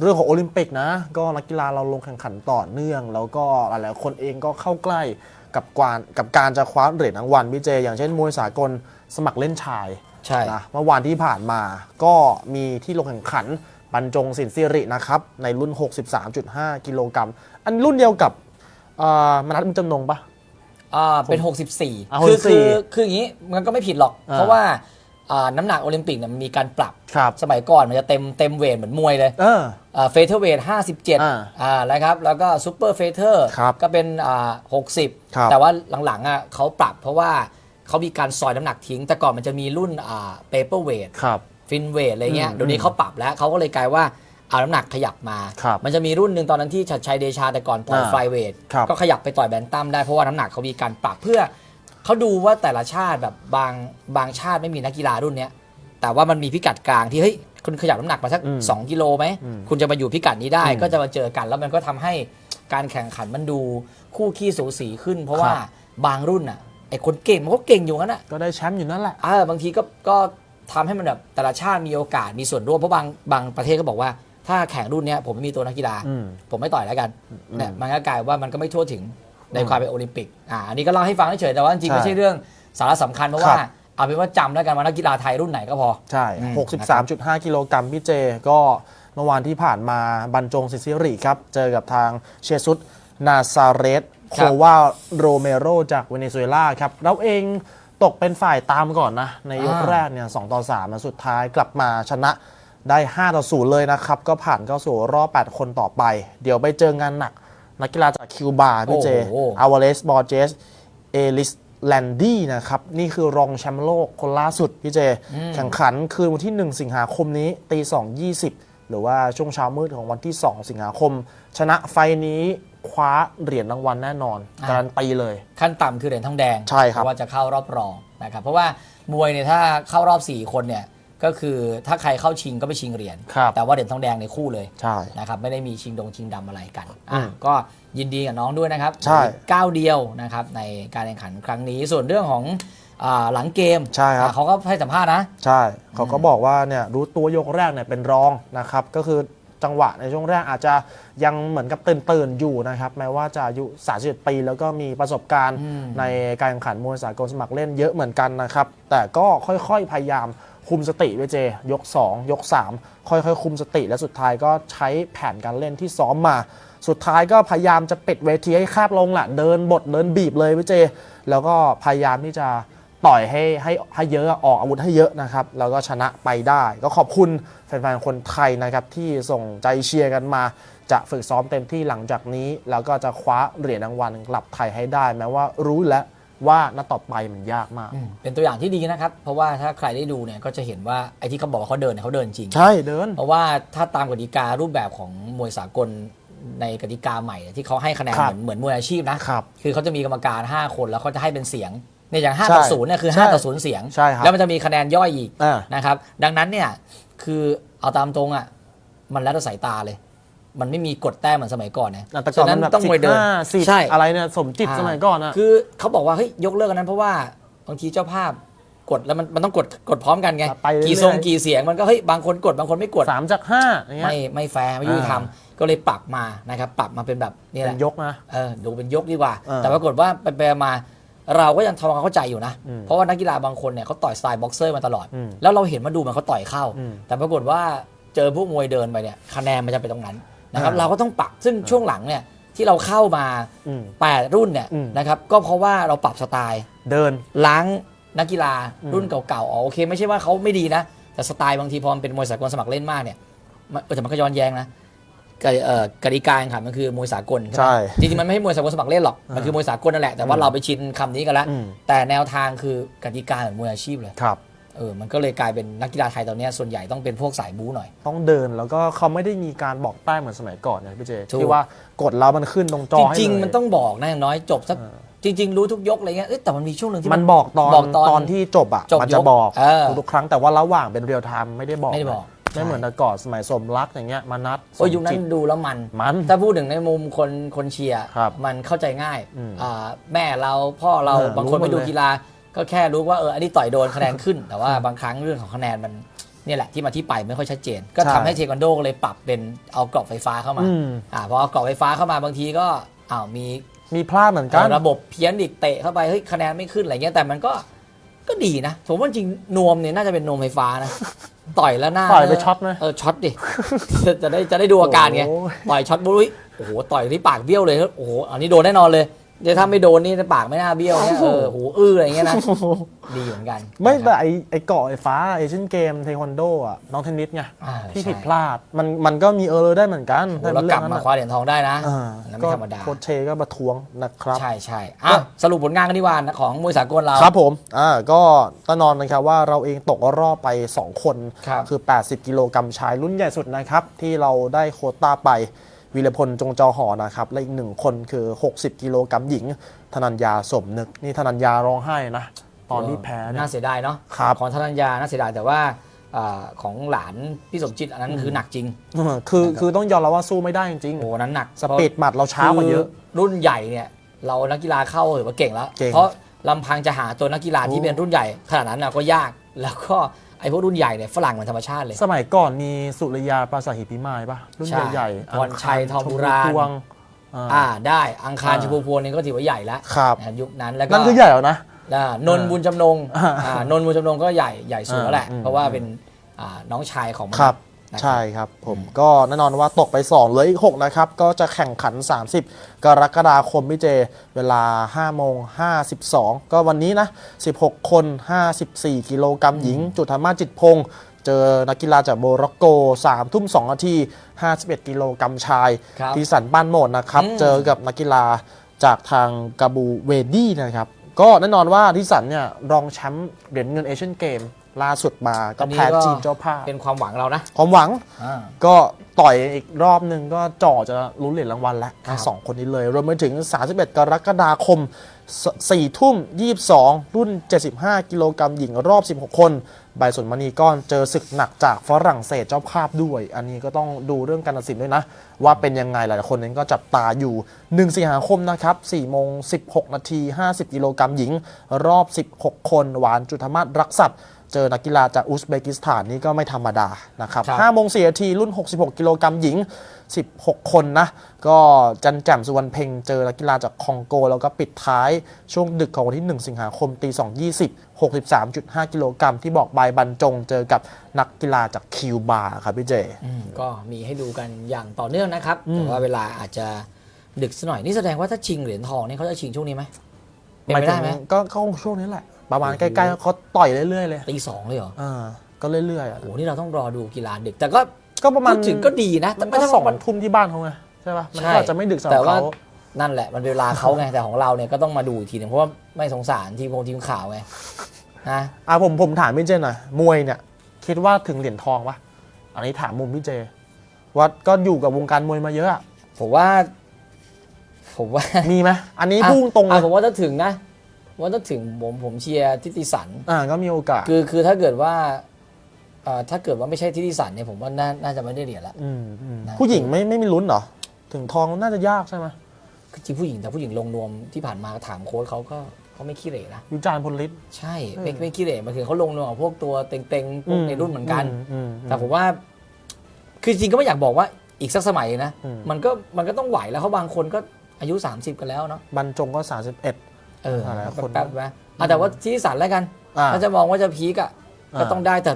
เรื่องของโอลิมปิกนะ ก็นักกีฬาเราลงแข่งขันต่อเนื่อง แล้วก็หลายๆคนเองก็เข้าใกล้กับการกับการจะคว้าเหรียญรางวัลพี่เจ อย่างเช่นมวยสากลสมัครเล่นชายใช่นะเมื่อวานที่ผ่านมาก็มีที่ลงแข่งขันบรรจงสินสิรินะครับ ในรุ่น 63.5 กิโลกรัมอันรุ่นเดียวกับเอ่อมนัดมุญจำนงปะอ่าเป็นอ่า64 คือคือ64คืออย่างนี้มันก็ไม่ผิดหรอกอ่าเพราะว่าอ่า น้ำหนักโอลิมปิกเนี่ยมันมีการปรับ ครับสมัยก่อนมันจะเต็มเต็มเวทเหมือนมวยเลยเออ เฟเธอร์เวทห้าสิบเจ็ดอ่าอ่าแล้วครับแล้วก็ซูเปอร์เฟเธอร์ครับก็เป็นอ่าหกสิบครับ แต่ว่าหลังๆอะเขาปรับเพราะว่าเขามีการซอยน้ำหนักทิ้ง แต่ก่อนมันจะมีรุ่นอ่าเปเปอร์เวท ครับ ฟินเวทอะไรเงี้ยอืมเดี๋ยวนี้เขาปรับแล้วเขาก็เลยกลายว่าเอาน้ำหนักขยับมา ครับมันจะมีรุ่นหนึ่งตอนนั้นที่ชัดชัยเดชาแต่ก่อนต่อยอ่าไฟเวทครับก็ขยับไปต่อยแบนตัมได้เพราะว่าน้ำหนักเขามีการปรับเพื่อ เขาดูว่าแต่ละชาติแบบบางบางชาติไม่มีนักกีฬารุ่นเนี้ยแต่ว่ามันมีพิกัดกลางที่เฮ้ยคุณขยับน้ำหนักมาสักอืมสองกิโลไหมอืมคุณจะมาอยู่พิกัดนี้ได้ อืมก็จะมาเจอกัน แล้วมันก็ทำให้การแข่งขันมันดูคู่ขี้สูสีขึ้น เพราะว่าครับ บางรุ่นอะไอคนเก่งมันก็เก่งอยู่งั้นอะ ก็ได้แชมป์อยู่นั่นแหละ อ่าบางทีก็ก็ทำให้มันแบบแต่ละชาติมีโอกาสมีส่วนร่วมเพราะบางบางประเทศก็บอกว่า ถ้าแข่งรุ่นเนี้ยผมไม่มีตัวนักกีฬา อืม ผมไม่ต่อยแล้วกันอืม เนี่ยมันก็กลายว่ามันก็ไม่ทั่วถึง ในความเป็นโอลิมปิกอ่าอันนี้ก็เล่าให้ฟังเฉยๆแต่ว่าจริงๆใช่ไม่ใช่เรื่องสาระสำคัญเพราะครัว่าบเอาเป็นว่าจำแล้วกันว่านักกีฬาไทยรุ่นไหนก็พอ ใช่อืม63.5 กิโลกรัมพี่เจ ก็เมื่อวานที่ผ่านมาบรรจงสินสิริครับ เจอกับทางเชซุสนาซาเรสโควาโรเมโรจากเวเนซุเอลาครับ เราเองตกเป็นฝ่ายตามก่อนนะ ในยกอ่าแรกเนี่ย 2 ต่อ3นะสุดท้ายกลับมาชนะได้ 5 ต่อ 0 เลยนะครับ ก็ผ่านเข้าสู่รอบ 8 คนต่อไป เดี๋ยวไปเจองานหนัก นักกีฬาจากคิวบาพี่เจโอ้โหอาวาเลสบอร์เจสเอลิสแลนดี้นะครับ นี่คือรองแชมป์โลกคนล่าสุดพี่เจ แข่งขันคืนวันที่ 1 สิงหาคมนี้ตี2 20หรือว่าช่วงเช้ามืดของวันที่ 2 สิงหาคม ชนะไฟล์นี้คว้าเหรียญรางวัลแน่นอนอ่าการันตีเลย ขั้นต่ำคือเหรียญทองแดงใช่ครับเพาะว่าจะเข้ารอบรองนะครับเพราะว่ามวยเนี่ยถ้าเข้ารอบ 4 คนเนี่ย ก็คือถ้าใครเข้าชิงก็ไปชิงเหรียญครับแต่ว่าเหรียญทองแดงในคู่เลยใช่ นะครับไม่ได้มีชิงดงชิงดำอะไรกันอือะมก็ยินดีกับน้องด้วยนะครับใช่ ก้าวเดียวนะครับในการแข่งขันครั้งนี้ส่วนเรื่องของอ่าหลังเกมใช่ครับ อะเขาก็ให้สัมภาษณ์นะ ใช่ เขาก็บอกว่าเนี่ยรู้ตัวยกแรกเนี่ยเป็นรองนะครับ ก็คือจังหวะในช่วงแรกอาจจะยังเหมือนกับตื่นตื่นๆอยู่นะครับ แม้ว่าจะอายุ31ปีแล้วก็มีประสบการณ์อืม ในการแข่งขันมวยสากลสมัครเล่นเยอะเหมือนกันนะครับ แต่ก็ค่อยๆพยายาม คุมสติด้วยเจ ยก 2 ยก 3 ค่อยๆ คุมสติ และสุดท้ายก็ใช้แผนการเล่นที่ซ้อมมา สุดท้ายก็พยายามจะปิดเวทีให้แคบลงแหละเดินบทเดินบีบเลยพี่เจ แล้วก็พยายามที่จะต่อยให้ให้ให้เยอะออกอาวุธให้เยอะนะครับ แล้วก็ชนะไปได้ ก็ขอบคุณแฟนๆคนไทยนะครับที่ส่งใจเชียร์กันมา จะฝึกซ้อมเต็มที่หลังจากนี้ แล้วก็จะคว้าเหรียญรางวัลกลับไทยให้ได้ แม้ว่ารู้แล้ว ว่านัดต่อไปมันยากมากอืมเป็นตัวอย่างที่ดีนะครับ เพราะว่าถ้าใครได้ดูเนี่ยก็จะเห็นว่าไอ้ที่เขาบอกว่าเขาเดินเนี่ยเขาเดินจริง ใช่เดิน เพราะว่าถ้าตามกติการูปแบบของมวยสากลในกติกาใหม่เนี่ยที่เขาให้คะแนนครัเหบมือนเหมือนมวยอาชีพนะครับคือเขาจะมีกรรมการ 5 คนแล้วเขาจะให้เป็นเสียงเนี่ยอย่าง5ใช่ต่อ0เนี่ยคือใช่5ต่อ0เสียงใช่ครับแล้วมันจะมีคะแนนย่อยอีกอ่านะครับดังนั้นเนี่ยคือเอาตามตรงอะมันแล้วแต่สายตาเลย มันไม่มีกฎแต้มเหมือนสมัยก่อนเนี่ยแต่ก่อนฉะมันแบบต้องสิมวยบเดินห้าสิบใช่อะไรเนี่ยสมจิตสมัยก่อนอะคือเขาบอกว่าเฮ้ยยกเลิกอันนั้นเพราะว่าบางทีเจ้าภาพกดแล้วมันมันต้องกดกดพร้อมกันไงไปเรื่อยๆกี่ทรงกี่เสียงมันก็เฮ้ยบางคนกดบางคนไม่กดสามจากห้าอย่างเงี้ยไม่ไม่แฟร์ไม่ยุติธรรมก็เลยปรับมานะครับปรับมาเป็นแบบนี่แหเป็ละนยกนะเออดูเป็นยกดีกว่าเออแต่ปรากฏว่าไปไปมาเราก็ยังทำความเข้าใจอยู่นะอืมเพราะว่านักกีฬาบางคนเนี่ยเขาต่อยสไตล์บ็อกเซอร์มาตลอดอืมแล้วเราเห็นมาดูมันเขาต่อยเข้าอืมแต่ปรากฏว่าเจอพวกมวยเดินไปเนี่ยคะแนนมันจะไปตรงนั้น นะครับอ่าเราก็ต้องปรับซึ่งช่วงหลังเนี่ยที่เราเข้ามา อืม 8 รุ่นเนี่ยอืม นะครับก็เพราะว่าเราปรับสไตล์เดิน ล้างนักกีฬาอืม รุ่นเก่าๆอ๋อโอเค ไม่ใช่ว่าเขาไม่ดีนะ แต่สไตล์บางทีพอมันเป็นมวยสากลสมัครเล่นมากเนี่ยมันเออแต่มันก็ย้อนแย้งนะกติเอ่อกติกาแข่งขันมันคือมวยสากลใช่ไหมใช่จริงๆมันไม่ใช่มวยสากลสมัครเล่นหรอกมันอ่าคือมวยสากลนั่นแหละแต่ว่าอืมเราไปชินคำนี้กันแล้ว อืม แต่แนวทางคือกติกาเหมือนมวยอาชีพเลย ครับ เออมันก็เลยกลายเป็นนักกีฬาไทยตอนเนี้ยส่วนใหญ่ต้องเป็นพวกสายบู๊หน่อย ต้องเดินแล้วก็เขาไม่ได้มีการบอกแต้มเหมือนสมัยก่อนนะพี่เจถูก ที่ว่ากดแล้วมันขึ้นตรงจอจให้ริง เลย ๆ มันต้องบอกนะอย่างน้อยจบสักเออ จริง ๆ รู้ทุกยกอะไรเงี้ยเอ้ยแต่มันมีช่วงหนึ่งที่มันบอกตอนบอกตอนตอน ที่จบอะจบมันยจะกบอกเออทุกๆครั้งแต่ว่าระหว่างเป็นเรียลไทม์ไม่ได้บอกไม่ได้บอก นะไม่เหมือนแต่ก่อนสมัยสมรักอย่างเงี้ยมานัดโอ้ยยุคนั้สมจินต ดูแล้วมัน มันถ้าพูดถึงในมุมคนคนเชียร์ครับมันเข้าใจง่ายอืมอ่าแม่เราพ่อเราเออบางคนรู้หมดไปดูเลยกีฬา ก็แค่รู้ว่าเอออันนี้ต่อยโดนคะแนนขึ้น แต่ว่าบางครั้งเรื่องของคะแนนมันเนี่ยแหละที่มาที่ไปไม่ค่อยชัดเจน ก็ใช่ทำให้เทควันโดก็เลยปรับเป็นเอากรอบไฟฟ้าเข้ามาอืมอ่าพอเอากรอบไฟฟ้าเข้ามาบางทีก็อ้าวมีมีพลาดเหมือนกันระบบเพี้ยนอีกเตะเข้าไปเฮ้ยคะแนนไม่ขึ้นอะไรเงี้ยแต่มันก็ก็ดีนะผมว่าจริงนวมเนี่ยน่าจะเป็นนวมไฟฟ้านะต่อยแล้วหน้าต่อยไปช็อตไหมเออช็อตดิจะจะได้จะได้ดูอาการไงโอ้ยต่อยช็อตบุ้ยโอ้โหต่อยที่ปากเบี้ยวเลยโอ้โหอันนี้โดนแน่นอนเลย เดี๋ยวถ้าไม่โดนนี่ปากไม่น่าเบี้ยวเนี่ยเออหูอื้ออะไรเงี้ยนะดีเหมือนกันไม่นะคแต่รับไอไอเกาะไอฟ้าเอเชียนเกมเทควันโดอะน้องเทนนิสไงอ่าที่ใช่ผิดพลาดมันมันก็มีเออร์ได้เหมือนกันโอ้โหแล้วกลับถ้มาเป็นคว้าเหรียญทองได้นะอ่าอันนั้นก็ไม่ธรรมดาโคชเชก็ประท้วงนะครับ ใช่ใช่อะสรุปผลงานกันดีกว่านะของมวยสากลเราครับผมอ่าก็แน่นอนนะครับว่าเราเองตกรอบไป 2 คนครับคือ 80 กิโลกรัมชายรุ่นใหญ่สุดนะครับที่เราได้โควต้าไป วีรพลจงจอหอนะครับ และอีกหนึ่งคนคือ 60 กิโลกรัมหญิง ธนัญญาสมนึก นี่ธนัญญาร้องไห้นะ ตอนที่แพ้เนี่ยน่าเสียดายเนาะครับของธนัญญาน่าเสียดายแต่ว่าอ่าของหลานพี่สมจิตอันนั้นคือหนักจริงเออคือคือต้องยอมรับว่าสู้ไม่ได้จริงโอ้นั้นหนักๆสปีดหมัดเราช้ากว่าเยอะคืรุ่นใหญ่เนี่ยเรานักกีฬาเข้าถือว่าเก่งแล้วเก่งเพราะลำพังจะหาตัวนักกีฬาที่โอ้เป็นรุ่นใหญ่ขนาดนั้นนะก็ยากแล้วก็ ไอ้พวกรุ่นใหญ่เนี่ยฝรั่งเหมือนธรรมชาติเลย สมัยก่อนมีสุริยาปราสาทหิพิมายปะรุ่นใช่ใหญ่ๆพรชัยทองโบราณ ชมพูพวงอ่า อ่าได้อังคารอ่า ชมพูพวงนี่ก็ถือว่าใหญ่แล้วครับ นะครับยุคนั้นแล้วก็นั่นคือใหญ่แล้วนะ อ่านนท์บุญจำนงอ่าอ่านนท์บุญจำนงก็ใหญ่ใหญ่สุดแล้วแหละอืมเพราะว่าเป็นอ่าน้องชายของมันครับ นะครับใช่ครับผมก็แน่นอนว่าตกไป 2เหลืออีก 6 นะครับ ก็จะแข่งขัน 30 กรกฎาคมพี่เจ เวลา 5 โมง 52 ก็วันนี้นะ 16 คน 54 กิโลกรัมหญิง จุธามาสจิตพงศ์เจอนักกีฬาจากโมร็อกโก 3 ทุ่ม 2 นาที 51 กิโลกรัมชายครับทีสันบ้านโหมดนะครับ อืม เจอกับนักกีฬาจากทางกาบูเวดี้นะครับ ก็แน่นอนว่าทิสันเนี่ยรองแชมป์เหรียญเงินเอเชียนเกม ล่าสุดมาก็แพ้จีนเจ้าภาพเป็นความหวังเรานะความหวังอ่าก็ต่อยอีกรอบหนึ่งก็จ่อจะลุ้นเหรียญรางวัลแล้วครับทั้งสองคนนี้เลย รวมไปถึง 31 กรกฎาคม 4 ทุ่ม 22 รุ่น 75 กิโลกรัมหญิงรอบ 16 คน ใบสนมณีก้อนเจอศึกหนักจากฝรั่งเศสเจ้าภาพด้วย อันนี้ก็ต้องดูเรื่องการตัดสินด้วยนะ ว่าเป็นยังไงหลายๆคนนั้นก็จับตาอยู่ 1 สิงหาคมนะครับ4โมง16 นาที 50 กิโลกรัมหญิง รอบ 16 คน หวานจุธามาศรักษัตริย์ เจอนักกีฬาจากอุซเบกิสถานนี่ก็ไม่ธรรมดานะครับครับ5โมง4นาทีรุ่น 66 กิโลกรัมหญิง 16 คนนะ ก็จันแจ่มสุวรรณเพ็งเจอนักกีฬาจากคองโก แล้วก็ปิดท้ายช่วงดึกของวันที่ 1 สิงหาคมตี 2 20 63.5 กิโลกรัมที่บอกบายบรรจงเจอกับนักกีฬาจากคิวบาร์ครับพี่เจอืมก็มีให้ดูกันอย่างต่อเนื่องนะครับอืมแต่ว่าเวลาอาจจะดึกสักหน่อยนี่แสดงว่าถ้าชิงเหรียญทองนี่เขาจะชิงช่วงนี้ไหมเป็นไปได้ไหมก็ก็คงช่วงนี้แหละ ประมาณใกล้ๆเขาต่อยเรื่อยๆเลยตีสองเลยเหรออ่าก็เรื่อยๆอะโอ้โหนี่เราต้องรอดูกีฬาดึก แต่ก็ก็ประมาณพูดถึงก็ดีนะมันไม่ก็ใช่สองว่ามันทุ่มที่บ้านเขาไงใช่ป่ะมันใช่ก็อาจจะไม่ดึกสำหแต่รับว่าเขานั่นแหละมันเป็นเวลาเขาไงแต่ของเราเนี่ยก็ต้องมาดูอีกทีหนึงเพราะว่าไม่สงสารทีมพงทีมข่าวไงนะอะผมผมถามพี่เจหน่อยมวยเนี่ย คิดว่าถึงเหรียญทองปะอันนี้ถามมุมพี่เจว่าก็อยู่กับวงการมวยมาเยอะอะผมว่า ผมว่ามีไหมอันนี้พุ่งตรงเลอะยผมว่าถ้าถึงนะ ว่าถ้าถึงผมผมเชียร์ทิติสัน อ่าก็มีโอกาสคือคือถ้าเกิดว่าเอ่อถ้าเกิดว่าไม่ใช่ทิติสันเนี่ยผมว่าน่าน่าจะไม่ได้เหรียญละอืมอืมนะ ผู้หญิงไม่ไม่มีลุ้นเหรอ ถึงทองน่าจะยากใช่ไหมคือจริงผู้หญิงแต่ผู้หญิงลงนวมที่ผ่านมาถามโค้ชเขาก็เขาไม่ขี้เหร่นะ วิจารณ์พลฤทธิ์ ใช่ไม่อืม ไม่ขี้เหร่มันคือเขาลงนวมกับพวกตัวเต็งๆพวกในรุ่นเหมือนกัน อืมแต่ผมว่า คือจริงก็ไม่อยากบอกว่าอีกสักสมัยนะ อืม มันก็มันก็ต้องไหวแล้วเขาบางคนก็อายุ 30 กันแล้วเนาะ บรรจงก็สามสิบ เอ็ดเออหลายคนแป๊บๆไหมอะแต่ว่าที่สันแล้วกันอ่า ถ้าจะมองว่าจะพีกอะก็อ่าต้องได้แต่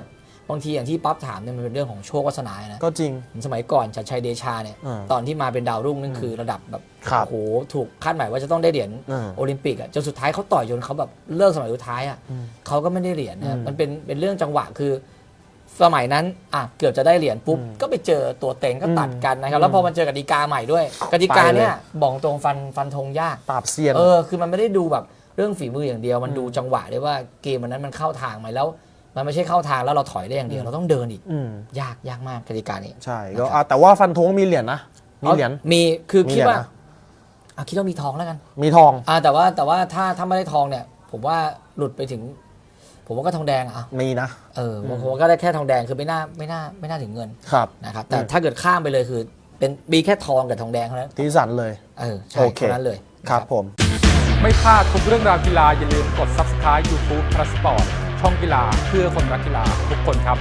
บางทีอย่างที่ปั๊บถามเนี่ยมันเป็นเรื่องของโชควาสนานะ ก็จริง สมัยก่อนชัดชัยเดชาเนี่ยอ่าตอนที่มาเป็นดาวรุ่งนั่นคือระดับแบบครับ โอ้โหถูกคาดหมายว่าจะต้องได้เหรียญอ่า โอลิมปิกอะจนสุดท้ายเขาต่อยจนเขาแบบเลิกสมัยสุดท้ายอะอืมเขาก็ไม่ได้เหรียญนะอืมมันเป็นเป็นเรื่องจังหวะคือ สมัยนั้นอะเกือบจะได้เหรียญปุ๊บอืมก็ไปเจอตัวเต็งก็ตัดกันนะครับอืมแล้วพอมันเจอกติกาใหม่ด้วยกติกาไปเลยเนี่ยบอกตรงฟันฟันธงยากปราบเซียนเออคือมันไม่ได้ดูแบบเรื่องฝีมืออย่างเดียว มันอืมดูจังหวะด้วยว่าเกมมันนั้นมันเข้าทางไหมแล้ว มันไม่ใช่เข้าทางแล้วเราถอยได้อย่างเดียวอืมเราต้องเดินอีกอืมยากยากมากกติกานี้ใช่นะครับก็อะแต่ว่าฟันธงมีเหรียญนะมีเหรียญมีคือมีคิดเหรียญว่านะอะคิดว่ามีทองแล้วกัน มีทองอ่าแต่ว่าแต่ว่าถ้าถ้าไม่ได้ทองเนี่ย ผมว่าหลุดไปถึง ผมว่าก็ทองแดงอะมีนะเออผมผมว่าก็ได้แค่ทองแดงคือไม่น่าไม่น่าไม่น่าถึงเงินครับนะครับแต่อืมถ้าเกิดข้ามไปเลยคือ เป็นมีแค่ทองกับทองแดงเท่านั้นทีสันเลยเออใช่โอเคเท่านั้นเลยครับผม ไม่พลาดทุกเรื่องราวกีฬาอย่าลืมกด Subscribe YouTube p l u s Sport ช่องกีฬาเพื่อคนรักกีฬาทุกคนครับ